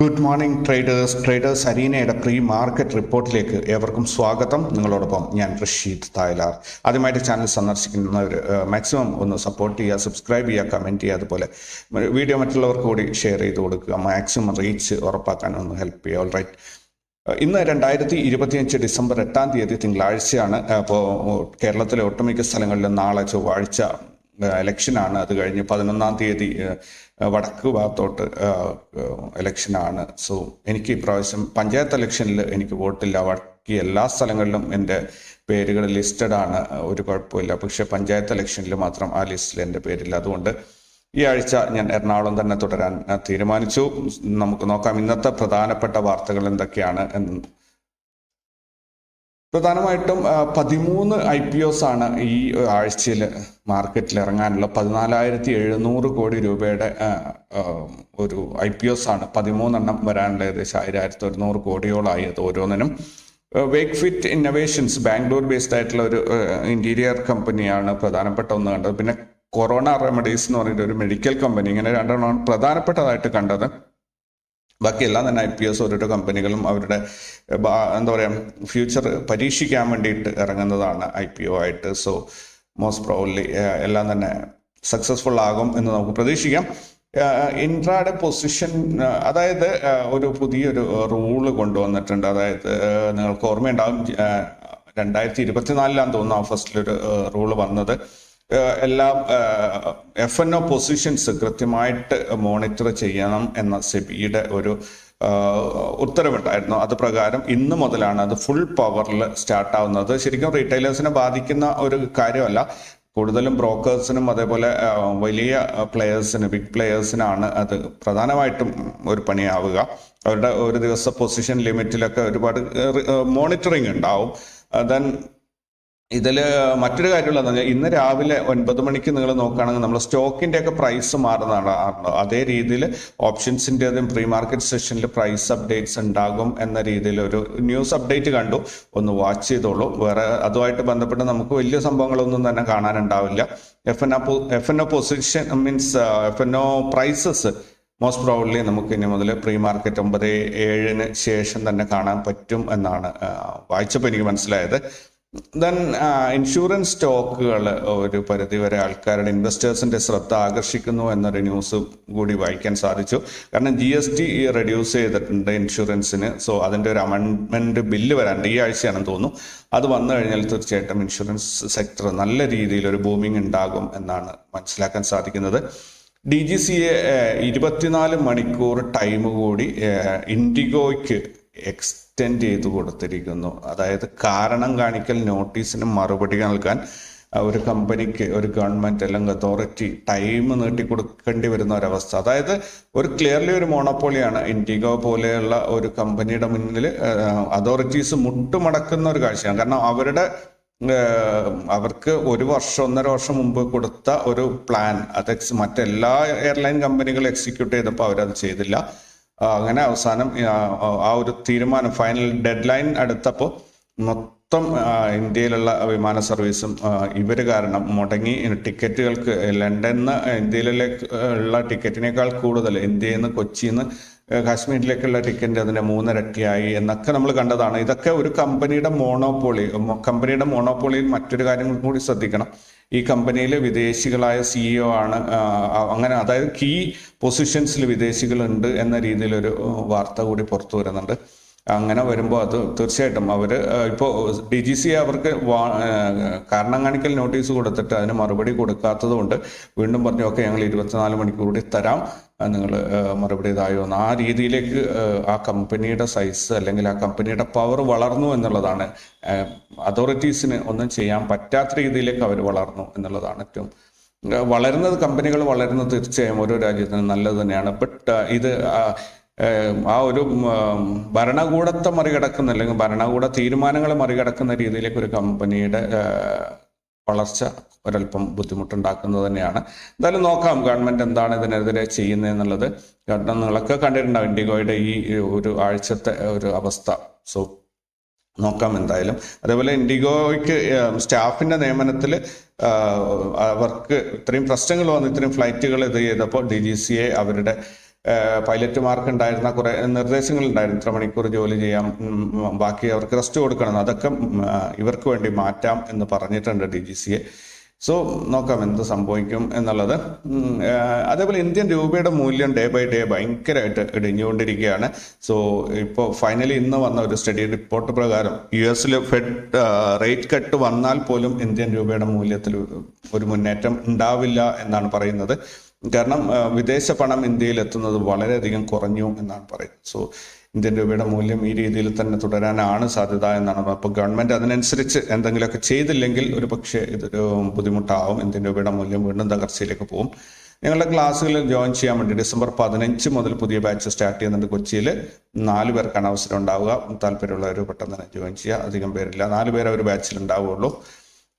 Good morning traders traders അരീനയുടെ pre market റിപ്പോർട്ടിലേക്ക് ഏവർക്കും സ്വാഗതം. നിങ്ങളോടൊപ്പം ഞാൻ റഷീദ് തായലാർ. ആദ്യമായിട്ട് ചാനൽ സന്ദർശിക്കുന്നവർ മാക്സിമം ഒന്ന് സപ്പോർട്ട് ചെയ്യുക സബ്സ്ക്രൈബ് ചെയ്യുക കമന്റ് ചെയ്യുക അതുപോലെ വീഡിയോ മറ്റുള്ളവർക്ക് കൂടി ഷെയർ ചെയ്ത് കൊടുക്കുക. മാക്സിമം റീച്ച് ഉറപ്പാക്കാൻ ഒന്ന് ഹെൽപ്പ് ചെയ്യുക. ഓൾ റൈറ്റ് ഇന്ന് രണ്ടായിരത്തി ഇരുപത്തിയഞ്ച് ഡിസംബർ എട്ടാം തീയതി തിങ്കളാഴ്ചയാണ്. അപ്പോൾ കേരളത്തിലെ ഒട്ടുമിക്ക സ്ഥലങ്ങളിലും നാളെ ചൊവ്വാഴ്ച ഇലക്ഷനാണ് അത് കഴിഞ്ഞ് പതിനൊന്നാം തീയതി വടക്ക് ഭാഗത്തോട്ട് ഇലക്ഷനാണ് സോ എനിക്ക് ഇപ്രാവശ്യം പഞ്ചായത്ത് ഇലക്ഷനിൽ എനിക്ക് വോട്ടില്ല ബാക്കി എല്ലാ സ്ഥലങ്ങളിലും എന്റെ പേരുകൾ ലിസ്റ്റഡ് ആണ്. ഒരു കുഴപ്പമില്ല. പക്ഷെ പഞ്ചായത്ത് ഇലക്ഷനിൽ മാത്രം ആ ലിസ്റ്റിൽ എന്റെ പേരില്ല. അതുകൊണ്ട് ഈ ആഴ്ച ഞാൻ എറണാകുളം തന്നെ തുടരാൻ തീരുമാനിച്ചു. നമുക്ക് നോക്കാം ഇന്നത്തെ പ്രധാനപ്പെട്ട വാർത്തകൾ എന്തൊക്കെയാണ് എന്ന് പ്രധാനമായിട്ടും പതിമൂന്ന് ഐ പി ഒസ് ആണ് ഈ ആഴ്ചയിൽ മാർക്കറ്റിൽ ഇറങ്ങാനുള്ള പതിനാലായിരത്തി എഴുന്നൂറ് കോടി രൂപയുടെ ഒരു ഐ പി ഒസ് ആണ്. പതിമൂന്നെണ്ണം വരാനുള്ള ഏകദേശം ആയിരത്തി ഒരുന്നൂറ് കോടിയോളായി അത് ഓരോന്നിനും. Wake fit innovations Bangalore based ആയിട്ടുള്ള ഒരു ഇന്റീരിയർ കമ്പനിയാണ് പ്രധാനപ്പെട്ട ഒന്ന് കണ്ടത്. പിന്നെ കൊറോണ റെമഡീസ് എന്ന് പറഞ്ഞിട്ട് ഒരു മെഡിക്കൽ കമ്പനി ഇങ്ങനെ രണ്ടെണ്ണമാണ് പ്രധാനപ്പെട്ടതായിട്ട് കണ്ടത്. ബാക്കിയെല്ലാം തന്നെ ഐ പി എസ് ഓരോരോ കമ്പനികളും അവരുടെ എന്താ പറയുക ഫ്യൂച്ചർ പരീക്ഷിക്കാൻ വേണ്ടിയിട്ട് ഇറങ്ങുന്നതാണ് ഐ പി ഒ ആയിട്ട്. സോ മോസ്റ്റ് പ്രോബ്ലി എല്ലാം തന്നെ സക്സസ്ഫുൾ ആകും എന്ന് നമുക്ക് പ്രതീക്ഷിക്കാം. ഇൻട്രാഡ് പൊസിഷൻ അതായത് ഒരു പുതിയൊരു റൂൾ കൊണ്ടുവന്നിട്ടുണ്ട്. അതായത് നിങ്ങൾക്ക് ഓർമ്മയുണ്ടാകും രണ്ടായിരത്തി ഇരുപത്തിനാലിലാന്ന് തോന്നുന്നു ആ ഫസ്റ്റിലൊരു റൂൾ വന്നത്. എല്ലാം എഫ് എൻ ഒ പൊസിഷൻസ് കൃത്യമായിട്ട് മോണിറ്റർ ചെയ്യണം എന്ന സെബിയുടെ ഒരു ഉത്തരവിട്ടായിരുന്നു. അത് പ്രകാരം ഇന്ന് മുതലാണ് അത് ഫുൾ പവറിൽ സ്റ്റാർട്ടാവുന്നത് ശരിക്കും റീറ്റെയിലേഴ്സിനെ ബാധിക്കുന്ന ഒരു കാര്യമല്ല. കൂടുതലും ബ്രോക്കേഴ്സിനും അതേപോലെ വലിയ പ്ലെയേഴ്സിന് ബിഗ് പ്ലെയേഴ്സിനാണ് അത് പ്രധാനമായിട്ടും ഒരു പണിയാവുക. അവരുടെ ഒരു ദിവസം പൊസിഷൻ ലിമിറ്റിലൊക്കെ ഒരുപാട് മോണിറ്ററിങ് ഉണ്ടാവും. ദെൻ ഇതിൽ മറ്റൊരു കാര്യമുള്ളതെന്ന് പറഞ്ഞാൽ ഇന്ന് രാവിലെ ഒൻപത് മണിക്ക് നിങ്ങൾ നോക്കുകയാണെങ്കിൽ നമ്മൾ സ്റ്റോക്കിന്റെ ഒക്കെ പ്രൈസ് മാറുന്നതാണ് അതേ രീതിയിൽ ഓപ്ഷൻസിന്റെതും പ്രീ മാർക്കറ്റ് സെഷനിൽ പ്രൈസ് അപ്ഡേറ്റ്സ് ഉണ്ടാകും എന്ന രീതിയിൽ ഒരു ന്യൂസ് അപ്ഡേറ്റ് കണ്ടു. ഒന്ന് വാച്ച് ചെയ്തോളൂ. വേറെ അതുമായിട്ട് ബന്ധപ്പെട്ട് നമുക്ക് വലിയ സംഭവങ്ങളൊന്നും തന്നെ കാണാനുണ്ടാവില്ല. F N F N O position means F N O prices most probably നമുക്ക് ഇനി മുതൽ പ്രീ മാർക്കറ്റ് ഒമ്പത് ഏഴിന് ശേഷം തന്നെ കാണാൻ പറ്റും എന്നാണ് വായിച്ചപ്പോൾ എനിക്ക് മനസ്സിലായത്. ദെൻ ഇൻഷുറൻസ് സ്റ്റോക്കുകൾ ഒരു പരിധിവരെ ആൾക്കാരുടെ ഇൻവെസ്റ്റേഴ്സിന്റെ ശ്രദ്ധ ആകർഷിക്കുന്നു എന്നൊരു ന്യൂസ് കൂടി വായിക്കാൻ സാധിച്ചു. കാരണം ജി എസ് ടി റെഡ്യൂസ് ചെയ്തിട്ടുണ്ട് ഇൻഷുറൻസിന് സോ അതിന്റെ ഒരു അമെൻമെന്റ് ബില്ല് വരാനുണ്ട്. ഈ ആഴ്ചയാണെന്ന് തോന്നുന്നു. അത് വന്നു കഴിഞ്ഞാൽ തീർച്ചയായിട്ടും ഇൻഷുറൻസ് സെക്ടർ നല്ല രീതിയിൽ ഒരു ബൂമിംഗ് ഉണ്ടാകും എന്നാണ് മനസ്സിലാക്കാൻ സാധിക്കുന്നത്. ഡി ജി സി എ ഇരുപത്തിനാല് മണിക്കൂർ ടൈം കൂടി ഇൻഡിഗോയ്ക്ക് എക്സ്റ്റെൻഡ് ചെയ്ത് കൊടുത്തിരിക്കുന്നു. അതായത് കാരണം കാണിക്കൽ നോട്ടീസിന് മറുപടി നൽകാൻ ഒരു കമ്പനിക്ക് ഒരു ഗവൺമെന്റ് അല്ലെങ്കിൽ അതോറിറ്റി ടൈം നീട്ടി കൊടുക്കേണ്ടി വരുന്ന ഒരവസ്ഥ. അതായത് ഒരു ക്ലിയർലി ഒരു മോണോപ്പോളിയാണ് ഇൻഡിഗോ പോലെയുള്ള ഒരു കമ്പനിയുടെ മുന്നിൽ അതോറിറ്റീസ് മുട്ടുമടക്കുന്ന ഒരു കാഴ്ചയാണ്. കാരണം അവരുടെ അവർക്ക് ഒരു വർഷം ഒന്നര വർഷം മുമ്പ് കൊടുത്ത ഒരു പ്ലാൻ അത് മറ്റെല്ലാ എയർലൈൻ കമ്പനികളും എക്സിക്യൂട്ട് ചെയ്തപ്പോൾ അവരത് ചെയ്തില്ല. അങ്ങനെ അവസാനം ആ, ഒരു തീരുമാനം ഫൈനൽ ഡെഡ് ലൈൻ അടുത്തപ്പോൾ മൊത്തം ഇന്ത്യയിലുള്ള വിമാന സർവീസും ഇവർ കാരണം മുടങ്ങി. ടിക്കറ്റുകൾക്ക് ലണ്ടനിൽ നിന്ന് ഇന്ത്യയിലേക്ക് ഉള്ള ടിക്കറ്റിനേക്കാൾ കൂടുതൽ ഇന്ത്യയിൽ നിന്ന് കൊച്ചിയിൽ നിന്ന് കാശ്മീരിലേക്കുള്ള ടിക്കറ്റ് അതിന്റെ മൂന്നിരട്ടിയായി എന്നൊക്കെ നമ്മൾ കണ്ടതാണ്. ഇതൊക്കെ ഒരു കമ്പനിയുടെ മോണോപോളി കമ്പനിയുടെ മോണോപോളിയിൽ മറ്റൊരു കാര്യം കൂടി ശ്രദ്ധിക്കണം. ഈ കമ്പനിയിൽ വിദേശികളായ സിഇഒ ആണ് അങ്ങനെ അതായത് കീ പൊസിഷൻസിൽ വിദേശികളുണ്ട് എന്ന രീതിയിലൊരു വാർത്ത കൂടി പുറത്തു വരുന്നുണ്ട്. അങ്ങനെ വരുമ്പോൾ അത് തീർച്ചയായിട്ടും അവർ ഇപ്പോൾ ഡി ജി സി അവർക്ക് കാരണം കാണിക്കൽ നോട്ടീസ് കൊടുത്തിട്ട് അതിന് മറുപടി കൊടുക്കാത്തത് കൊണ്ട് വീണ്ടും പറഞ്ഞു ഓക്കെ ഞങ്ങൾ ഇരുപത്തിനാല് മണിക്കൂർ കൂടി തരാം നിങ്ങൾ മറുപടി ഇതായോ? എന്ന് ആ രീതിയിലേക്ക് ആ കമ്പനിയുടെ സൈസ് അല്ലെങ്കിൽ ആ കമ്പനിയുടെ പവർ വളർന്നു എന്നുള്ളതാണ്. അതോറിറ്റീസിന് ഒന്നും ചെയ്യാൻ പറ്റാത്ത രീതിയിലേക്ക് അവർ വളർന്നു എന്നുള്ളതാണ് ഏറ്റവും വളരുന്നത് കമ്പനികൾ വളരുന്നത് തീർച്ചയായും ഓരോ രാജ്യത്തിനും നല്ലത് തന്നെയാണ്. ബട്ട് ഇത് ആ, ഒരു ഭരണകൂടത്തെ മറികടക്കുന്ന അല്ലെങ്കിൽ ഭരണകൂട തീരുമാനങ്ങൾ മറികടക്കുന്ന രീതിയിലേക്ക് ഒരു കമ്പനിയുടെ വളർച്ച ഒരല്പം ബുദ്ധിമുട്ടുണ്ടാക്കുന്നത് തന്നെയാണ്. എന്തായാലും നോക്കാം ഗവൺമെന്റ് എന്താണ് ഇതിനെതിരെ ചെയ്യുന്നത് കാരണം നിങ്ങളൊക്കെ കണ്ടിട്ടുണ്ടാവും ഇൻഡിഗോയുടെ ഈ ഒരു ആഴ്ചത്തെ ഒരു അവസ്ഥ. സോ നോക്കാം എന്തായാലും. അതേപോലെ ഇൻഡിഗോയ്ക്ക് സ്റ്റാഫിന്റെ നിയമനത്തിൽ അവർക്ക് ഇത്രയും പ്രശ്നങ്ങൾ വന്ന് ഇത്രയും ഫ്ലൈറ്റുകൾ ഇത് ചെയ്തപ്പോൾ ഡി ജി സി എ അവരുടെ പൈലറ്റുമാർക്ക് ഉണ്ടായിരുന്ന കുറെ നിർദ്ദേശങ്ങൾ ഉണ്ടായിരുന്നു ഇത്ര മണിക്കൂർ ജോലി ചെയ്യാം ബാക്കി അവർക്ക് റെസ്റ്റ് കൊടുക്കണം. അതൊക്കെ ഇവർക്ക് വേണ്ടി മാറ്റാം എന്ന് പറഞ്ഞിട്ടുണ്ട് ഡി ജി സിയെ സോ നോക്കാം എന്ത് സംഭവിക്കും എന്നുള്ളത്. അതേപോലെ ഇന്ത്യൻ രൂപയുടെ മൂല്യം ഡേ ബൈ ഡേ ഭയങ്കരമായിട്ട് ഇടിഞ്ഞുകൊണ്ടിരിക്കുകയാണ്. സോ ഇപ്പോൾ ഫൈനലി ഇന്ന് വന്ന ഒരു സ്റ്റഡി റിപ്പോർട്ട് പ്രകാരം യു എസിൽ ഫെഡ് റേറ്റ് കട്ട് വന്നാൽ പോലും ഇന്ത്യൻ രൂപയുടെ മൂല്യത്തിൽ ഒരു മുന്നേറ്റം ഉണ്ടാവില്ല എന്നാണ് പറയുന്നത്. കാരണം വിദേശ പണം ഇന്ത്യയിൽ എത്തുന്നത് വളരെയധികം കുറഞ്ഞു എന്നാണ് പറയുന്നത്. സോ ഇന്ത്യൻ രൂപയുടെ മൂല്യം ഈ രീതിയിൽ തന്നെ തുടരാനാണ് സാധ്യത എന്നാണ് അപ്പോൾ ഗവൺമെന്റ് അതിനനുസരിച്ച് എന്തെങ്കിലുമൊക്കെ ചെയ്തില്ലെങ്കിൽ ഒരു പക്ഷേ ഇതൊരു ബുദ്ധിമുട്ടാവും. ഇന്ത്യൻ രൂപയുടെ മൂല്യം വീണ്ടും തകർച്ചയിലേക്ക് പോകും. ഞങ്ങളുടെ ക്ലാസ്സുകളിൽ ജോയിൻ ചെയ്യാൻ വേണ്ടി ഡിസംബർ പതിനഞ്ച് മുതൽ പുതിയ ബാച്ച് സ്റ്റാർട്ട് ചെയ്യുന്നുണ്ട് കൊച്ചിയിൽ. നാല് പേർക്കാണ് അവസരം ഉണ്ടാവുക. താല്പര്യമുള്ളവർ പെട്ടെന്ന് തന്നെ ജോയിൻ ചെയ്യുക. അധികം പേരില്ല. നാല് പേരെ ഒരു ബാച്ചിൽ ഉണ്ടാവുകയുള്ളൂ.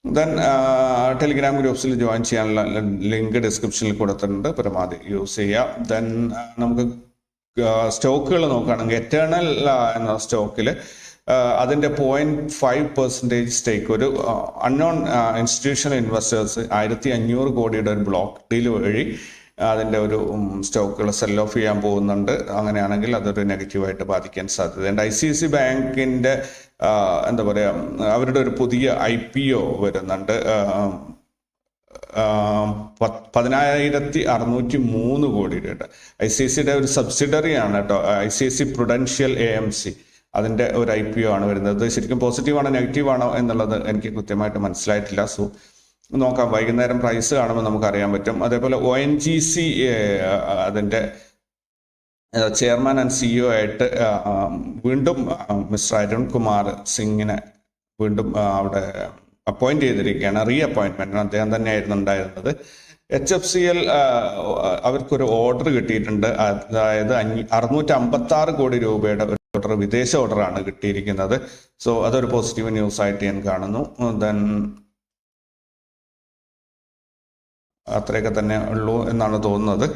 ദെൻ ടെലിഗ്രാം ഗ്രൂപ്പ്സിൽ ജോയിൻ ചെയ്യാനുള്ള ലിങ്ക് ഡിസ്ക്രിപ്ഷനിൽ കൊടുത്തിട്ടുണ്ട്. പരമാവധി യൂസ് ചെയ്യുക ദെൻ നമുക്ക് സ്റ്റോക്കുകൾ നോക്കുകയാണെങ്കിൽ എറ്റേണൽ എന്ന സ്റ്റോക്കിൽ അതിന്റെ പോയിന്റ് ഫൈവ് പെർസെന്റേജ് സ്റ്റേക്ക് ഒരു അൺനോൺ ഇൻസ്റ്റിറ്റ്യൂഷണൽ ഇൻവെസ്റ്റേഴ്സ് ആയിരത്തി അഞ്ഞൂറ് കോടിയുടെ ഒരു ബ്ലോക്ക് ഡീൽ വഴി അതിന്റെ ഒരു സ്റ്റോക്കുകൾ സെൽ ഓഫ് ചെയ്യാൻ പോകുന്നുണ്ട്. അങ്ങനെയാണെങ്കിൽ അതൊരു നെഗറ്റീവായിട്ട് ബാധിക്കാൻ സാധ്യതയുണ്ട്. ഐ സി സി ബാങ്കിന്റെ എന്താ പറയുക അവരുടെ ഒരു പുതിയ ഐ പി ഒ വരുന്നുണ്ട്. പതിനായിരത്തി അറുന്നൂറ്റി മൂന്ന് കോടി രൂപയുടെ. ഐ സി സിയുടെ ഒരു സബ്സിഡറി ആണ് കേട്ടോ. I C C prudential A M C അതിന്റെ ഒരു ഐ പി ഒ ആണ് വരുന്നത്. ശരിക്കും പോസിറ്റീവാണോ നെഗറ്റീവാണോ എന്നുള്ളത് എനിക്ക് കൃത്യമായിട്ട് മനസ്സിലായിട്ടില്ല. സോ നോക്കാം വൈകുന്നേരം പ്രൈസ് കാണുമ്പോൾ നമുക്ക് അറിയാൻ പറ്റും. അതേപോലെ ഒ എൻ ജി സി അതിന്റെ chairman and C E O ആയിട്ട് വീണ്ടും മിസ്റ്റർ അരുൺ കുമാർ സിംഗിനെ വീണ്ടും അവിടെ അപ്പോയിന്റ് ചെയ്തിരിക്കുകയാണ്. റീ അപ്പോയിന്റ്മെന്റ് അദ്ദേഹം തന്നെയായിരുന്നു ഉണ്ടായിരുന്നത്. എച്ച് എഫ് സി എൽ അവർക്കൊരു ഓർഡർ കിട്ടിയിട്ടുണ്ട്. അതായത് അഞ്ഞൂ അറുന്നൂറ്റി അമ്പത്തി ആറ് കോടി രൂപയുടെ ഒരു ഓർഡർ വിദേശ ഓർഡറാണ് കിട്ടിയിരിക്കുന്നത്. സോ അതൊരു പോസിറ്റീവ് ന്യൂസ് ആയിട്ട് ഞാൻ കാണുന്നു. ദെൻ അത്രയൊക്കെ തന്നെ ഉള്ളൂ എന്നാണ് തോന്നുന്നത്.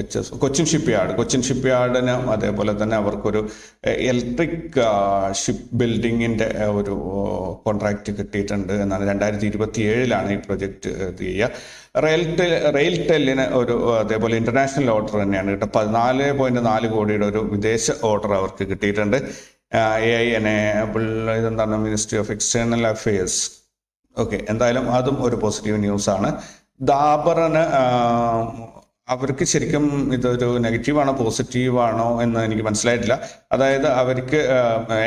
H S Cochin ship yard Cochin ship യാർഡിന് അതേപോലെ തന്നെ അവർക്കൊരു ഇലക്ട്രിക് ഷിപ്പ് ബിൽഡിങ്ങിന്റെ ഒരു കോൺട്രാക്റ്റ് കിട്ടിയിട്ടുണ്ട് എന്നാണ് രണ്ടായിരത്തി ഇരുപത്തി ഏഴിലാണ് ഈ പ്രൊജക്റ്റ് ഇത് ചെയ്യുക. റെയിൽ ടെൽ റെയിൽ ടെല്ലിന് ഒരു അതേപോലെ ഇന്റർനാഷണൽ ഓർഡർ തന്നെയാണ് കിട്ടുക പതിനാല് പോയിന്റ് നാല് കോടിയുടെ ഒരു വിദേശ ഓർഡർ അവർക്ക് കിട്ടിയിട്ടുണ്ട്. എ ഐ എനേബിൾ ഇതെന്താണ്? Ministry of external affairs okay എന്തായാലും അതും ഒരു പോസിറ്റീവ് ന്യൂസ് ആണ്. ദാബറിന് അവർക്ക് ശരിക്കും ഇതൊരു നെഗറ്റീവാണോ പോസിറ്റീവാണോ എന്ന് എനിക്ക് മനസ്സിലായിട്ടില്ല. അതായത് അവർക്ക്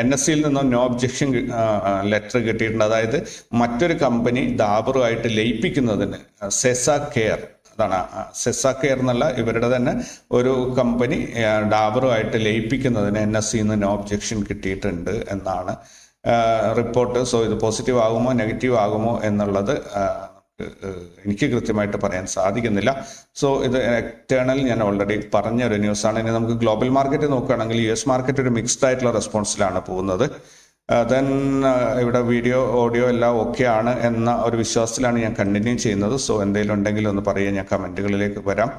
എൻ എസ് സിയിൽ നിന്നും നോ ഒബ്ജക്ഷൻ ലെറ്റർ കിട്ടിയിട്ടുണ്ട്. അതായത് മറ്റൊരു കമ്പനി ദാബറുമായിട്ട് ലയിപ്പിക്കുന്നതിന് സെസ കെയർ അതാണ് സെസ കെയർ എന്നല്ല ഇവരുടെ തന്നെ ഒരു കമ്പനി ഡാബറുമായിട്ട് ലയിപ്പിക്കുന്നതിന് എൻ എസ് സിന്ന് നോ ഒബ്ജക്ഷൻ കിട്ടിയിട്ടുണ്ട് എന്നാണ് റിപ്പോർട്ട്. സോ ഇത് പോസിറ്റീവ് ആകുമോ നെഗറ്റീവ് ആകുമോ എന്നുള്ളത് എനിക്ക് കൃത്യമായിട്ട് പറയാൻ സാധിക്കുന്നില്ല. സോ ഇത് എക്സ്റ്റേണൽ ഞാൻ ഓൾറെഡി പറഞ്ഞ ഒരു ന്യൂസാണ് ഇനി നമുക്ക് ഗ്ലോബൽ മാർക്കറ്റ് നോക്കുകയാണെങ്കിൽ യു എസ് മാർക്കറ്റ് ഒരു മിക്സ്ഡ് ആയിട്ടുള്ള റെസ്പോൺസിലാണ് പോകുന്നത്. ദെൻ ഇവിടെ വീഡിയോ ഓഡിയോ എല്ലാം ഓക്കെ ആണ് എന്ന ഒരു വിശ്വാസത്തിലാണ് ഞാൻ കണ്ടിന്യൂ ചെയ്യുന്നത്. സോ എന്തെങ്കിലും ഉണ്ടെങ്കിൽ ഒന്ന് പറയുക ഞാൻ കമന്റുകളിലേക്ക് വരാം.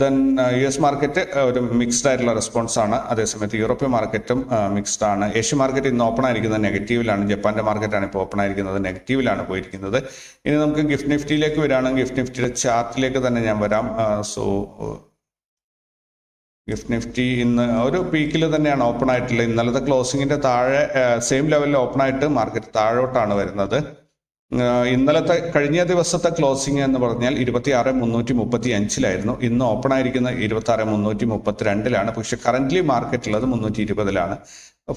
ദെൻ യു എസ് മാർക്കറ്റ് ഒരു മിക്സ്ഡ് ആയിട്ടുള്ള റെസ്പോൺസ് ആണ്. അതേസമയത്ത് യൂറോപ്യൻ മാർക്കറ്റും മിക്സ്ഡ് ആണ്. ഏഷ്യൻ മാർക്കറ്റ് ഇന്ന് ഓപ്പൺ ആയിരിക്കുന്നത് നെഗറ്റീവിലാണ് ജപ്പാന്റെ മാർക്കറ്റാണ് ഇപ്പോൾ ഓപ്പൺ ആയിരിക്കുന്നത് നെഗറ്റീവിലാണ് പോയിരിക്കുന്നത്. ഇനി നമുക്ക് ഗിഫ്റ്റ് നിഫ്റ്റിയിലേക്ക് വരികയാണെങ്കിൽ ഗിഫ്റ്റ് നിഫ്റ്റിയുടെ ചാർട്ടിലേക്ക് തന്നെ ഞാൻ വരാം. സോ ഗിഫ്റ്റ് നിഫ്റ്റി ഇന്ന് ഒരു പീക്കിൽ തന്നെയാണ് ഓപ്പൺ ആയിട്ടുള്ളത്. ഇന്നലത്തെ ക്ലോസിങ്ങിന്റെ താഴെ സെയിം ലെവലിൽ ഓപ്പൺ ആയിട്ട് മാർക്കറ്റ് താഴോട്ടാണ് വരുന്നത്. ഇന്നലത്തെ കഴിഞ്ഞ ദിവസത്തെ ക്ലോസിംഗ് എന്ന് പറഞ്ഞാൽ ഇരുപത്തി ആറ് മുന്നൂറ്റി മുപ്പത്തി അഞ്ചിലായിരുന്നു ഇന്ന് ഓപ്പൺ ആയിരിക്കുന്ന ഇരുപത്തി ആറ് മുന്നൂറ്റി മുപ്പത്തി രണ്ടിലാണ് പക്ഷെ കറന്റ്ലി മാർക്കറ്റ് ഉള്ളത് മുന്നൂറ്റി ഇരുപതിലാണ്.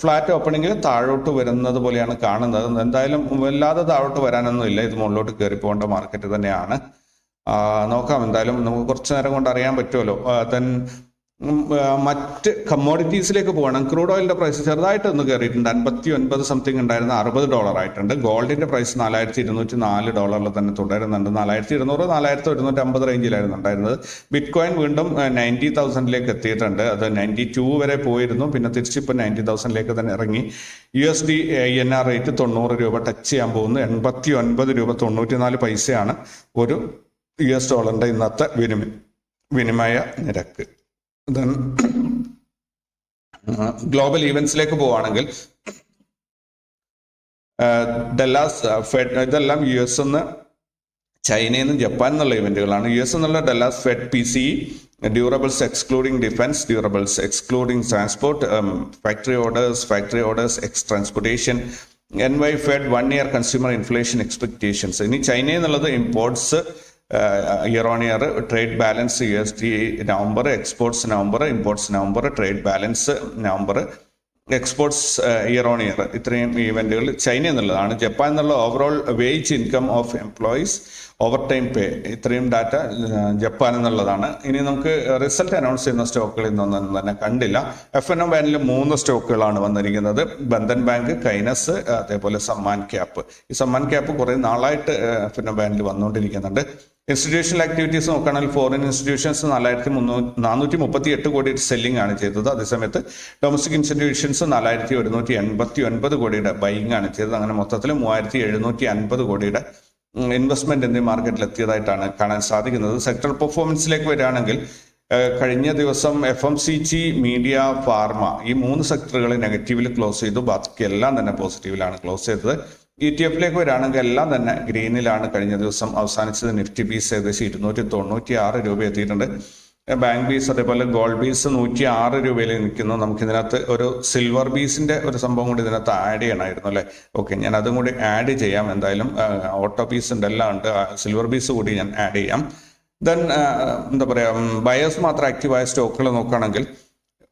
ഫ്ലാറ്റ് ഓപ്പണിങ്ങിൽ താഴോട്ട് വരുന്നത് പോലെയാണ് കാണുന്നത്. എന്തായാലും വല്ലാതെ താഴോട്ട് വരാനൊന്നും ഇല്ല. ഇത് മുകളിലോട്ട് കയറി പോകേണ്ട മാർക്കറ്റ് തന്നെയാണ് നോക്കാം. എന്തായാലും നമുക്ക് കുറച്ച് നേരം കൊണ്ട് അറിയാൻ പറ്റുമല്ലോ. ദെൻ മറ്റ് കമ്മോഡിറ്റീസിലേക്ക് പോകണം. ക്രൂഡ് ഓയിലിന്റെ പ്രൈസ് ചെറുതായിട്ട് ഒന്ന് കയറിയിട്ടുണ്ട്. അൻപത്തി ഒൻപത് സംതിങ് ഉണ്ടായിരുന്ന അറുപത് ഡോളർ ആയിട്ടുണ്ട്. ഗോൾഡിന്റെ പ്രൈസ് നാലായിരത്തി ഇരുന്നൂറ്റി നാല് ഡോളറിൽ തന്നെ തുടരുന്നുണ്ട്. നാലായിരത്തി ഇരുന്നൂറ് നാലായിരത്തി ഒരുന്നൂറ്റി അമ്പത് റേഞ്ചിലായിരുന്നു ഉണ്ടായിരുന്നത്. ബിറ്റ് കോയിൻ വീണ്ടും നയന്റി തൗസൻഡിലേക്ക് എത്തിയിട്ടുണ്ട്. അത് നയന്റി ടു വരെ പോയിരുന്നു. പിന്നെ തിരിച്ചിപ്പോൾ നയന്റി തൗസൻഡിലേക്ക് തന്നെ ഇറങ്ങി. U S D N R rate തൊണ്ണൂറ് രൂപ ടച്ച് ചെയ്യാൻ പോകുന്നു. എൺപത്തി ഒൻപത് രൂപ തൊണ്ണൂറ്റി നാല് പൈസയാണ് ഒരു യു എസ് ഡോളറിന്റെ ഇന്നത്തെ വിനിമയ വിനിമയ നിരക്ക്. ദെൻ ഗ്ലോബൽ ഈവൻസിലേക്ക് പോവുകയാണെങ്കിൽ ഡെല്ലാസ് ഫെഡ് ഇതെല്ലാം യു എസ് നിന്ന് ചൈനയിൽ നിന്ന് ജപ്പാൻ എന്നുള്ള ഇവന്റുകളാണ് യു എസ് എന്നുള്ള Dallas Fed P C durables excluding defence durables excluding transport factory orders factory orders ex transportation N Y Fed one year consumer inflation expectations ഇനി ചൈനയിൽ നിന്നുള്ളത് imports year on year trade balance U S T November exports November imports November trade balance November exports year on year ഇത്രയും ഇവന്റുകൾ China എന്നുള്ളതാണ്. Japan എന്നുള്ള overall wage income of employees overtime pay ഇത്രയും data Japan എന്നുള്ളതാണ്. ഇനി നമുക്ക് result announce ചെയ്യുന്ന സ്റ്റോക്കുകളിൽ നിന്നൊന്നും തന്നെ കണ്ടില്ല. എഫ് എൻ എം ബാനിൽ മൂന്ന് സ്റ്റോക്കുകളാണ് വന്നിരിക്കുന്നത്. ബന്ധൻ ബാങ്ക് കൈനസ് അതേപോലെ സമ്മാൻ ക്യാപ്പ്. ഈ സമ്മാൻ ക്യാപ്പ് കുറേ നാളായിട്ട് എഫ് എൻ എം ബാനിൽ വന്നുകൊണ്ടിരിക്കുന്നുണ്ട്. ഇൻസ്റ്റിറ്റ്യൂഷണൽ ആക്ടിവിറ്റീസ് നോക്കുകയാണെങ്കിൽ ഫോറിൻ ഇൻസ്റ്റിറ്റ്യൂഷൻസ് നാലായിരത്തി മുന്നൂറ്റി നാനൂറ്റി മുപ്പത്തി എട്ട് കോടി സെല്ലിംഗ് ആണ് ചെയ്തത്. അതേസമയത്ത് ഡൊമസ്റ്റിക് ഇൻസ്റ്റിറ്റ്യൂഷൻസ് നാലായിരത്തി ഒരുന്നൂറ്റി എൺപത്തി ഒൻപത് കോടിയുടെ ബൈങ് ആണ് ചെയ്തത്. അങ്ങനെ മൊത്തത്തിൽ മൂവായിരത്തി എഴുന്നൂറ്റി അൻപത് കോടിയുടെ ഇൻവെസ്റ്റ്മെന്റ് എന്നീ മാർക്കറ്റിൽ എത്തിയതായിട്ടാണ് കാണാൻ സാധിക്കുന്നത്. സെക്ടർ പെർഫോമൻസിലേക്ക് വരികയാണെങ്കിൽ കഴിഞ്ഞ ദിവസം F M C G media pharma ഈ മൂന്ന് സെക്ടറുകൾ നെഗറ്റീവിൽ ക്ലോസ് ചെയ്തു. ബാക്കി എല്ലാം തന്നെ പോസിറ്റീവിലാണ് ക്ലോസ് ചെയ്തത്. ഇ ടി എഫിലേക്ക് വരാണെങ്കിൽ എല്ലാം തന്നെ ഗ്രീനിലാണ് കഴിഞ്ഞ ദിവസം അവസാനിച്ചത്. നിഫ്റ്റി ബീസ് ഏകദേശം ഇരുന്നൂറ്റി തൊണ്ണൂറ്റി ആറ് രൂപ എത്തിയിട്ടുണ്ട്. ബാങ്ക് ബീസ് അതേപോലെ ഗോൾഡ് ബീസ് നൂറ്റി ആറ് രൂപയിൽ നിൽക്കുന്നു. നമുക്ക് ഇതിനകത്ത് ഒരു സിൽവർ ബീസിന്റെ ഒരു സംഭവം കൂടി ഇതിനകത്ത് ആഡ് ചെയ്യണമായിരുന്നു അല്ലേ? ഓക്കെ ഞാൻ അതും കൂടി ആഡ് ചെയ്യാം എന്തായാലും. ഓട്ടോ ബീസ് ഉണ്ട് എല്ലാം ഉണ്ട്. സിൽവർ ബീസ് കൂടി ഞാൻ ആഡ് ചെയ്യാം. ദെൻ എന്താ പറയാ ബയേഴ്സ് മാത്രം ആക്റ്റീവായ സ്റ്റോക്കുകൾ നോക്കുകയാണെങ്കിൽ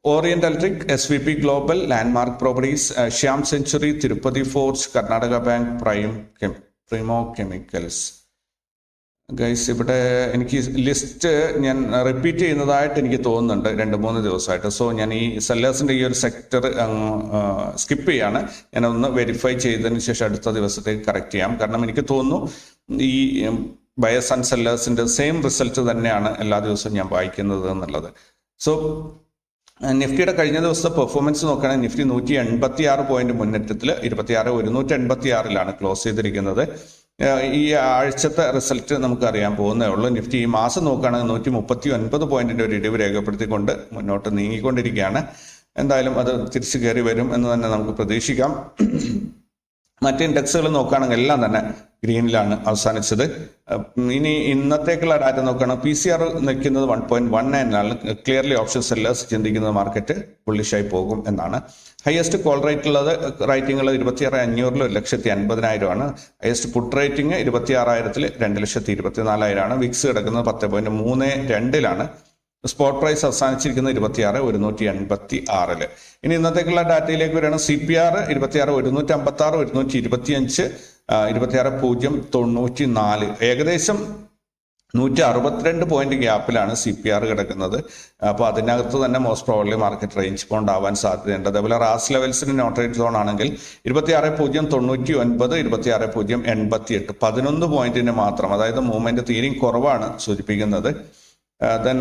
Orient Electric S V P Global Landmark Properties Shyam century Tirupati forts Karnataka bank prime primo chemicals guys ഇവിടെ എനിക്ക് ലിസ്റ്റ് ഞാൻ റിപ്പീറ്റ് ചെയ്യുന്നതായിട്ട് എനിക്ക് തോന്നുന്നുണ്ട് രണ്ട് മൂന്ന് ദിവസമായിട്ട്. സോ ഞാൻ ഈ സെല്ലേഴ്സിന്റെ ഈ ഒരു സെക്ടർ സ്കിപ്പ് ചെയ്യാണ്. ഞാൻ ഒന്ന് വെരിഫൈ ചെയ്തതിന് ശേഷം അടുത്ത ദിവസത്തേക്ക് കറക്റ്റ് ചെയ്യാം. കാരണം എനിക്ക് തോന്നുന്നു ഈ ബയസ് ആൻഡ് സെല്ലേഴ്സിന്റെ സെയിം റിസൾട്ട് തന്നെയാണ് എല്ലാ ദിവസവും ഞാൻ വായിക്കുന്നത് എന്നുള്ളത്. സോ നിഫ്റ്റിയുടെ കഴിഞ്ഞ ദിവസത്തെ പെർഫോമൻസ് നോക്കുകയാണെങ്കിൽ നിഫ്റ്റി നൂറ്റി എൺപത്തി ആറ് പോയിന്റ് മുന്നേറ്റത്തിൽ ഇരുപത്തി ആറ് ഒരുന്നൂറ്റി എൺപത്തി ആറിലാണ് ക്ലോസ് ചെയ്തിരിക്കുന്നത് ഈ ആഴ്ചത്തെ റിസൾട്ട് നമുക്ക് അറിയാൻ പോകുന്നേ ഉള്ളൂ. നിഫ്റ്റി ഈ മാസം നോക്കുകയാണെങ്കിൽ നൂറ്റി മുപ്പത്തി ഒൻപത് പോയിന്റിന്റെ ഒരു ഇടിവ് രേഖപ്പെടുത്തിക്കൊണ്ട് മുന്നോട്ട് നീങ്ങിക്കൊണ്ടിരിക്കുകയാണ്. എന്തായാലും അത് തിരിച്ചു കയറി വരും എന്ന് തന്നെ നമുക്ക് പ്രതീക്ഷിക്കാം. മറ്റ് ഇൻഡെക്സുകൾ നോക്കുകയാണെങ്കിൽ എല്ലാം തന്നെ ഗ്രീനിലാണ് അവസാനിച്ചത്. ഇനി ഇന്നത്തേക്കുള്ള ഡാറ്റ നോക്കുകയാണെങ്കിൽ പി സി ആർ നിൽക്കുന്നത് വൺ പോയിന്റ് വൺ നയനിലാണ് ക്ലിയർലി ഓപ്ഷൻ സെല്ലേഴ്സ് ചിന്തിക്കുന്ന മാർക്കറ്റ് പുള്ളിഷായി പോകും എന്നാണ്. ഹയസ്റ്റ് കോൾ റേറ്റ് ഉള്ളത് റേറ്റിംഗുകൾ ഇരുപത്തിയാറ് അഞ്ഞൂറിൽ ഒരു ലക്ഷത്തി അൻപതിനായിരമാണ് ഹയസ്റ്റ് പുട്ട് റേറ്റിംഗ് ഇരുപത്തി ആറായിരത്തിൽ രണ്ട് ലക്ഷത്തി ഇരുപത്തിനാലായിരമാണ് വിക്സ് കിടക്കുന്നത് പത്ത് പോയിന്റ് മൂന്ന് രണ്ടിലാണ്. സ്പോട്ട് പ്രൈസ് അവസാനിച്ചിരിക്കുന്നത് ഇരുപത്തിയാറ് ഒരുന്നൂറ്റി എൺപത്തി ആറിൽ ഇനി ഇന്നത്തേക്കുള്ള ഡാറ്റയിലേക്ക് വരികയാണ്. സി പി ആർ ഇരുപത്തിയാറ് ഒരുന്നൂറ്റി അമ്പത്തി ആറ് ഒരുന്നൂറ്റി ഇരുപത്തി അഞ്ച് ഇരുപത്തിയാറ് പൂജ്യം തൊണ്ണൂറ്റി നാല് ഏകദേശം നൂറ്റി അറുപത്തിരണ്ട് പോയിന്റ് ഗ്യാപ്പിലാണ് സി പി ആർ കിടക്കുന്നത്. അപ്പോൾ അതിനകത്ത് തന്നെ most probably market range bound ആവാൻ സാധ്യതയുണ്ട്. അതേപോലെ റാസ് ലെവൽസിന് നോട്ടറേറ്റ് സോൺ ആണെങ്കിൽ ഇരുപത്തിയാറ് പൂജ്യം തൊണ്ണൂറ്റി ഒൻപത് ഇരുപത്തിയാറ് പൂജ്യം എൺപത്തി എട്ട് പതിനൊന്ന് പോയിന്റിന് മാത്രം അതായത് മൂവ്മെന്റ് തീരെയും കുറവാണ് സൂചിപ്പിക്കുന്നത്. ദെൻ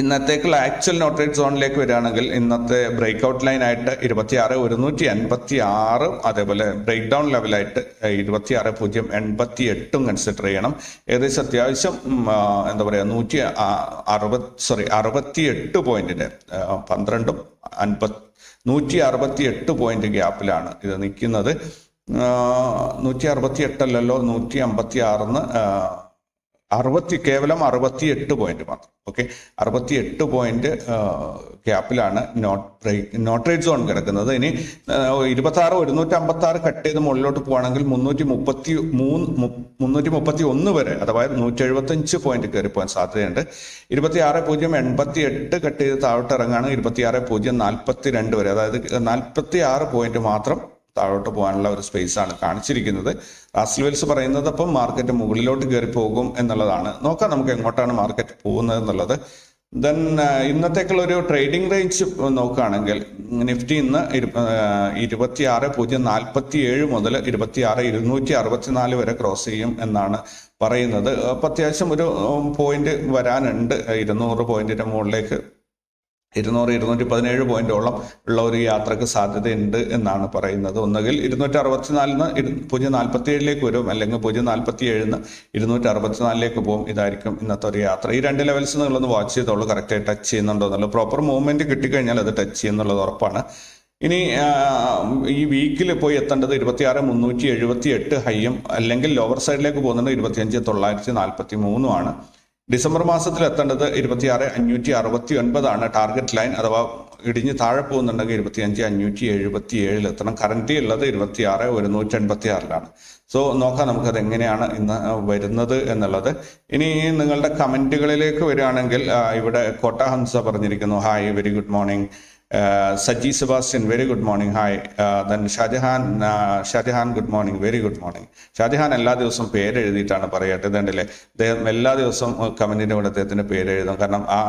ഇന്നത്തേക്കുള്ള ആക്ച്വൽ നോട്ടറേറ്റ് സോണിലേക്ക് വരികയാണെങ്കിൽ ഇന്നത്തെ ബ്രേക്ക് ഔട്ട് ലൈൻ ആയിട്ട് ഇരുപത്തിയാറ് ഒരുന്നൂറ്റി എൺപത്തി ആറും അതേപോലെ ബ്രേക്ക് ഡൗൺ ലെവലായിട്ട് ഇരുപത്തിയാറ് പൂജ്യം എൺപത്തി എട്ടും കൺസിഡർ ചെയ്യണം. ഏകദേശം അത്യാവശ്യം എന്താ പറയുക നൂറ്റി അറുപത് സോറി അറുപത്തി എട്ട് പോയിന്റിന് പന്ത്രണ്ടും അൻപത് നൂറ്റി അറുപത്തി എട്ട് പോയിന്റ് ഗ്യാപ്പിലാണ് ഇത് നിൽക്കുന്നത്. നൂറ്റി അറുപത്തി എട്ടല്ലല്ലോ നൂറ്റി അമ്പത്തി ആറിന്ന് അറുപത്തി കേവലം അറുപത്തി എട്ട് പോയിന്റ് മാത്രം. ഓക്കെ അറുപത്തി എട്ട് പോയിന്റ് ഗ്യാപ്പിലാണ് നോട്ട് നോട്ട് റേറ്റ് സോൺ കിടക്കുന്നത്. ഇനി ഇരുപത്തി ആറ് ഒരുന്നൂറ്റി അമ്പത്തി ആറ് കട്ട് ചെയ്ത് മുകളിലോട്ട് പോവാണെങ്കിൽ മുന്നൂറ്റി മുപ്പത്തി മൂന്ന് മുന്നൂറ്റി മുപ്പത്തി ഒന്ന് വരെ അഥവാ നൂറ്റി എഴുപത്തി അഞ്ച് പോയിന്റ് കയറി പോകാൻ സാധ്യതയുണ്ട്. ഇരുപത്തി ആറ് പൂജ്യം എൺപത്തി എട്ട് കട്ട് ചെയ്ത് താഴോട്ട് ഇറങ്ങുകയാണ് ഇരുപത്തി ആറ് പൂജ്യം നാൽപ്പത്തി രണ്ട് വരെ. അതായത് നാൽപ്പത്തി ആറ് പോയിന്റ് മാത്രം താഴോട്ട് പോകാനുള്ള ഒരു സ്പേസ് ആണ് കാണിച്ചിരിക്കുന്നത്. റാസ്ൽവെൽസ് പറയുന്നത് അപ്പം മാർക്കറ്റ് മുകളിലോട്ട് കയറി പോകും എന്നുള്ളതാണ്. നോക്കാം നമുക്ക് എങ്ങോട്ടാണ് മാർക്കറ്റ് പോകുന്നത് എന്നുള്ളത്. ദെൻ ഇന്നത്തേക്കുള്ള ഒരു ട്രേഡിംഗ് റേഞ്ച് നോക്കുകയാണെങ്കിൽ നിഫ്റ്റി ഇന്ന് ഇരുപത്തി ആറ് പൂജ്യം നാൽപ്പത്തി ഏഴ് മുതൽ ഇരുപത്തി ആറ് ഇരുന്നൂറ്റി അറുപത്തിനാല് വരെ ക്രോസ് ചെയ്യും എന്നാണ് പറയുന്നത്. അപ്പം അത്യാവശ്യം ഒരു പോയിന്റ് വരാനുണ്ട്. ഇരുന്നൂറ് പോയിന്റിന്റെ മുകളിലേക്ക് ഇരുന്നൂറ് ഇരുന്നൂറ്റി പതിനേഴ് പോയിന്റോളം ഉള്ള ഒരു യാത്രയ്ക്ക് സാധ്യതയുണ്ട് എന്നാണ് പറയുന്നത്. ഒന്നുകിൽ ഇരുന്നൂറ്റി അറുപത്തിനാലിന് പൂജ്യം നാൽപ്പത്തി ഏഴിലേക്ക് വരും അല്ലെങ്കിൽ പൂജ്യം നാൽപ്പത്തി ഏഴിന് ഇരുന്നൂറ്റി അറുപത്തിനാലിലേക്ക് പോകും. ഇതായിരിക്കും ഇന്നത്തെ ഒരു യാത്ര. ഈ രണ്ട് ലെവൽസ് നിങ്ങളൊന്ന് വാച്ച് ചെയ്തോളൂ. കറക്റ്റായി ടച്ച് ചെയ്യുന്നുണ്ടോ എന്നുള്ളത്. പ്രോപ്പർ മൂവ്മെന്റ് കിട്ടിക്കഴിഞ്ഞാൽ അത് ടച്ച് ചെയ്യുന്നുള്ളത് ഉറപ്പാണ്. ഇനി ഈ വീക്കിൽ പോയി എത്തേണ്ടത് ഇരുപത്തിയാറ് മുന്നൂറ്റി എഴുപത്തി എട്ട് ഹൈയും അല്ലെങ്കിൽ ലോവർ സൈഡിലേക്ക് പോകുന്നത് ഇരുപത്തിയഞ്ച് തൊള്ളായിരത്തി നാൽപ്പത്തി മൂന്നുമാണ് ഡിസംബർ മാസത്തിൽ എത്തേണ്ടത് ഇരുപത്തിയാറ് അഞ്ഞൂറ്റി അറുപത്തി ഒൻപതാണ് ടാർഗറ്റ് ലൈൻ. അഥവാ ഇടിഞ്ഞ് താഴെ പോകുന്നുണ്ടെങ്കിൽ ഇരുപത്തിയഞ്ച് അഞ്ഞൂറ്റി എഴുപത്തി ഏഴിൽ എത്തണം. കറന്റ് ഉള്ളത് ഇരുപത്തിയാറ് ഒരുന്നൂറ്റി എൺപത്തി ആറിലാണ് സോ നോക്കാം നമുക്കത് എങ്ങനെയാണ് ഇന്ന് വരുന്നത് എന്നുള്ളത്. ഇനി നിങ്ങളുടെ കമന്റുകളിലേക്ക് വരികയാണെങ്കിൽ ഇവിടെ കോട്ട ഹംസ പറഞ്ഞിരിക്കുന്നു. Hi very good morning. Saji Sebastian very good morning hi then Shahjahan Shahjahan good morning very good morning Shahjahan എല്ലാ ദിവസവും പേര് എഴുതിയിട്ടാണ് പറയട്ടെ ഇതുണ്ടല്ലേ? അദ്ദേഹം എല്ലാ ദിവസവും കമന്റിന്റെ കൂടെ അദ്ദേഹത്തിന്റെ പേര് എഴുതും. കാരണം ആ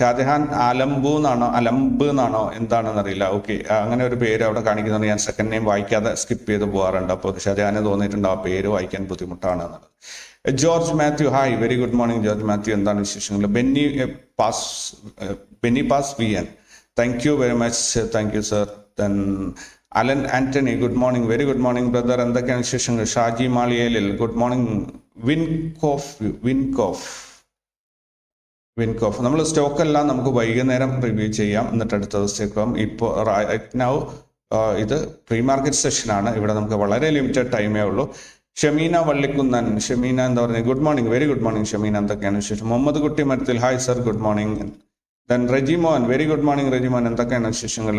ഷാജഹാൻ അലംബു എന്നാണോ? അലംബ് എന്നാണോ? എന്താണെന്ന് അറിയില്ല. ഓക്കെ അങ്ങനെ ഒരു പേര് അവിടെ കാണിക്കുന്നുണ്ട്. ഞാൻ സെക്കൻഡ് നെയിം വായിക്കാതെ സ്കിപ്പ് ചെയ്ത് പോകാറുണ്ട് അപ്പോൾ ഷാജഹാന് തോന്നിയിട്ടുണ്ട് ആ പേര് വായിക്കാൻ ബുദ്ധിമുട്ടാണ് എന്നുള്ളത്. George Mathew hi very good morning George Mathew എന്താണ് വിശേഷങ്ങൾ? Benny Pass Benny Pass V N thank you very much thank you sir then Alan Antony good morning very good morning brother എന്തൊക്കെയാണ് വിശേഷങ്ങൾ? Shaji Maliyelil good morning Wincoff Wincoff Wincoff നമ്മൾ stock എല്ലാം നമുക്ക് വൈകുന്നേരം review ചെയ്യാം. എന്നിട്ട് അടുത്ത ദിവസത്തേക്കും ഇപ്പോൾ നൗ ഇത് പ്രീ മാർക്കറ്റ് സെഷനാണ് ഇവിടെ നമുക്ക് വളരെ ലിമിറ്റഡ് ടൈമേ ഉള്ളൂ. ഷമീന വള്ളിക്കുന്നൻ ഷമീന എന്താ പറയുക good morning very good morning Shameena. എന്തൊക്കെയാണ് വിശേഷം? Muhammad Kutty Marathil hi sir good morning then Rejimon very good morning Rejimon എന്തൊക്കെയാണ് വിശേഷങ്ങൾ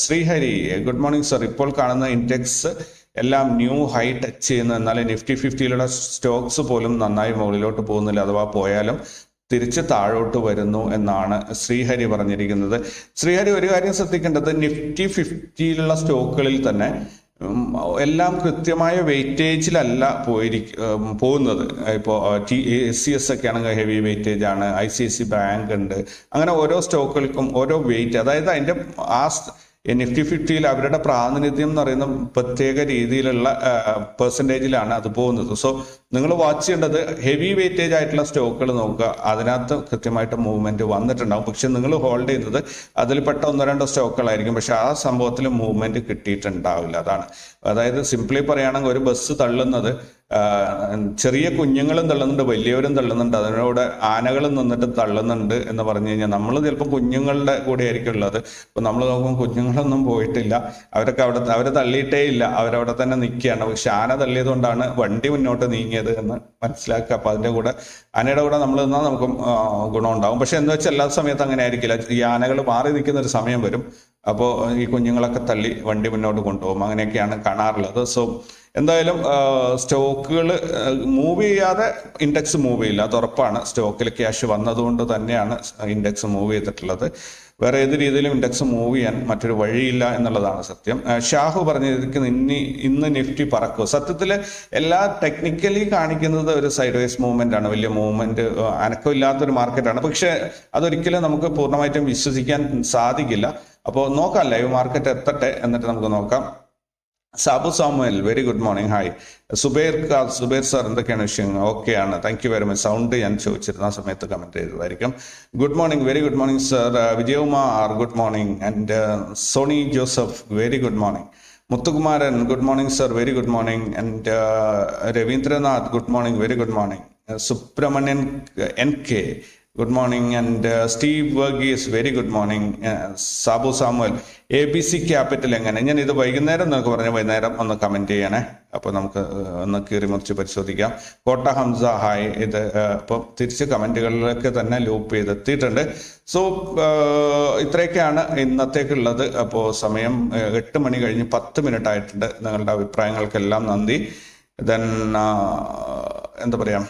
ശ്രീഹരി ഗുഡ് മോർണിംഗ് സർ ഇപ്പോൾ കാണുന്ന ഇൻഡെക്സ് എല്ലാം ന്യൂ ഹൈ ടച്ച് ചെയ്യുന്ന. എന്നാൽ നിഫ്റ്റി ഫിഫ്റ്റിയിലുള്ള സ്റ്റോക്സ് പോലും നന്നായി മുകളിലോട്ട് പോകുന്നില്ല. അഥവാ പോയാലും തിരിച്ച് താഴോട്ട് വരുന്നു എന്നാണ് ശ്രീഹരി പറഞ്ഞിരിക്കുന്നത്. ശ്രീഹരി ഒരു കാര്യം ശ്രദ്ധിക്കേണ്ടത്. നിഫ്റ്റി ഫിഫ്റ്റിയിലുള്ള സ്റ്റോക്കുകളിൽ തന്നെ എല്ലാം കൃത്യമായ വെയിറ്റേജിലല്ല പോയിരിക്ക പോകുന്നത്. ഇപ്പോൾ ടി എസ് സി എസ് ഒക്കെ ആണെങ്കിൽ ഹെവി വെയിറ്റേജ് ആണ് I C I C bank ഉണ്ട്. അങ്ങനെ ഓരോ സ്റ്റോക്കുകൾക്കും ഓരോ വെയിറ്റ് അതായത് അതിന്റെ ആ നിഫ്റ്റി ഫിഫ്റ്റിയിൽ അവരുടെ പ്രാതിനിധ്യം എന്ന് പറയുന്ന പ്രത്യേക രീതിയിലുള്ള പെർസെന്റേജിലാണ് അത് പോകുന്നത്. സോ നിങ്ങൾ വാച്ച് ചെയ്യേണ്ടത് ഹെവി വെയിറ്റേജ് ആയിട്ടുള്ള സ്റ്റോക്കുകൾ നോക്കുക. അതിനകത്ത് കൃത്യമായിട്ട് മൂവ്മെന്റ് വന്നിട്ടുണ്ടാവും. പക്ഷെ നിങ്ങൾ ഹോൾഡ് ചെയ്യുന്നത് അതിൽപ്പെട്ട ഒന്നോ രണ്ടോ സ്റ്റോക്കുകളായിരിക്കും പക്ഷെ ആ സംഭവത്തിൽ മൂവ്മെന്റ് കിട്ടിയിട്ടുണ്ടാവില്ല. അതാണ്. അതായത് സിംപ്ലി പറയുകയാണെങ്കിൽ ഒരു ബസ് തള്ളുന്നത് ചെറിയ കുഞ്ഞുങ്ങളും തള്ളുന്നുണ്ട് വലിയവരും തള്ളുന്നുണ്ട്. അതിനോട് ആനകളും നിന്നിട്ട് തള്ളുന്നുണ്ട് എന്ന് പറഞ്ഞു കഴിഞ്ഞാൽ നമ്മൾ ചിലപ്പോൾ കുഞ്ഞുങ്ങളുടെ കൂടെ ആയിരിക്കും ഉള്ളത്. അപ്പൊ നമ്മൾ നോക്കുമ്പോൾ കുഞ്ഞുങ്ങളൊന്നും പോയിട്ടില്ല. അവരൊക്കെ അവിടെ അവരെ തള്ളിയിട്ടേ ഇല്ല. അവരവിടെ തന്നെ നിൽക്കുകയാണ്. പക്ഷെ ആന തള്ളിയത് കൊണ്ടാണ് വണ്ടി മുന്നോട്ട് നീങ്ങിയത് എന്ന് മനസ്സിലാക്കുക. അപ്പൊ അതിന്റെ കൂടെ ആനയുടെ കൂടെ നമ്മൾ നിന്നാൽ നമുക്ക് ആ, ഗുണം ഉണ്ടാവും പക്ഷെ എന്ന് വെച്ചാൽ എല്ലാ സമയത്തും അങ്ങനെ ആയിരിക്കില്ല. ഈ ആനകൾ മാറി നിൽക്കുന്ന ഒരു സമയം വരും. അപ്പോൾ ഈ കുഞ്ഞുങ്ങളൊക്കെ തള്ളി വണ്ടി മുന്നോട്ട് കൊണ്ടുപോകും. അങ്ങനെയൊക്കെയാണ് കാണാറുള്ളത്. സോ എന്തായാലും സ്റ്റോക്കുകൾ മൂവ് ചെയ്യാതെ ഇൻഡെക്സ് മൂവ് ചെയ്യില്ല. അത് ഉറപ്പാണ്. സ്റ്റോക്കിൽ ക്യാഷ് വന്നതുകൊണ്ട് തന്നെയാണ് ഇൻഡെക്സ് മൂവ് ചെയ്തിട്ടുള്ളത്. വേറെ ഏത് രീതിയിലും ഇൻഡെക്സ് മൂവ് ചെയ്യാൻ മറ്റൊരു വഴിയില്ല എന്നുള്ളതാണ് സത്യം. ഷാഹു പറഞ്ഞിരിക്കുന്നത് ഇനി ഇന്ന് നിഫ്റ്റി പറക്കും. സത്യത്തിൽ എല്ലാ ടെക്നിക്കലി കാണിക്കുന്നത് ഒരു സൈഡ് വേസ് മൂവ്മെന്റ് ആണ്. വലിയ മൂവ്മെന്റ് അനക്കമില്ലാത്തൊരു മാർക്കറ്റാണ് പക്ഷെ അതൊരിക്കലും നമുക്ക് പൂർണമായിട്ടും വിശ്വസിക്കാൻ സാധിക്കില്ല. അപ്പോൾ നോക്കാം ലൈവ് മാർക്കറ്റ് എത്തട്ടെ എന്നിട്ട് നമുക്ക് നോക്കാം. Sabu Samuel very good morning hi Zubair Zubair sir എന്തൊക്കെയാണ് വിഷയങ്ങൾ? ഓക്കെ ആണ്. Thank you very much sound ഞാൻ ചോദിച്ചിരുന്ന സമയത്ത് comment ചെയ്തതായിരിക്കും. Good morning very good morning sir Vijayakumar good morning and Sony Joseph very good morning Muthukumaran good morning sir very good morning and Raveendranath good morning very good morning Subrahmanian N K good morning and Steve Varghese very good morning Sabu Samuel A B C capital എങ്ങനെ? ഞാൻ ഇത് വൈകുന്നേരം നിങ്ങൾക്ക് പറഞ്ഞ വൈകുന്നേരം ഒന്ന് comment ചെയ്യണേ. അപ്പോൾ നമുക്ക് ഒന്ന് കീറി മുറിച്ച് പരിശോധിക്കാം. കോട്ട ഹംസ ഹായ്. ഇത് ഇപ്പം തിരിച്ച് കമന്റുകളിലൊക്കെ തന്നെ ലൂപ്പ് ചെയ്തെത്തിയിട്ടുണ്ട്. സോ ഇത്രയൊക്കെയാണ് ഇന്നത്തേക്കുള്ളത്. അപ്പോൾ സമയം എട്ട് മണി കഴിഞ്ഞ് പത്ത് മിനിറ്റ് ആയിട്ടുണ്ട് നിങ്ങളുടെ അഭിപ്രായങ്ങൾക്കെല്ലാം നന്ദി. ദെൻ എന്താ പറയാ?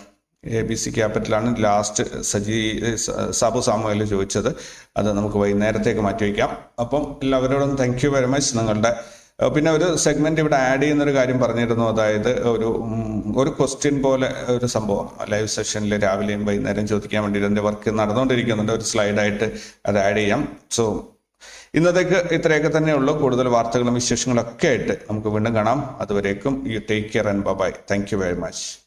എ ബി സി ക്യാപിറ്റലാണ് ലാസ്റ്റ് സജി സാബു സാമുവേൽ ചോദിച്ചത്. അത് നമുക്ക് വൈകുന്നേരത്തേക്ക് മാറ്റിവെക്കാം അപ്പം എല്ലാവരോടും താങ്ക് യു വെരി മച്ച് നിങ്ങളുടെ പിന്നെ ഒരു സെഗ്മെന്റ് ഇവിടെ ആഡ് ചെയ്യുന്ന ഒരു കാര്യം പറഞ്ഞിരുന്നു. അതായത് ഒരു ഒരു ക്വസ്റ്റ്യൻ പോലെ ഒരു സംഭവം. ലൈവ് സെഷനിൽ രാവിലെയും വൈകുന്നേരം ചോദിക്കാൻ വേണ്ടി എന്റെ വർക്ക് നടന്നുകൊണ്ടിരിക്കുന്നുണ്ട്. ഒരു സ്ലൈഡായിട്ട് അത് ആഡ് ചെയ്യാം. സോ ഇന്നത്തേക്ക് ഇത്രയൊക്കെ തന്നെ ഉള്ളൂ. കൂടുതൽ വാർത്തകളും വിശേഷങ്ങളും ഒക്കെ ആയിട്ട് നമുക്ക് വീണ്ടും കാണാം. അതുവരേക്കും you take care and bye thank you very much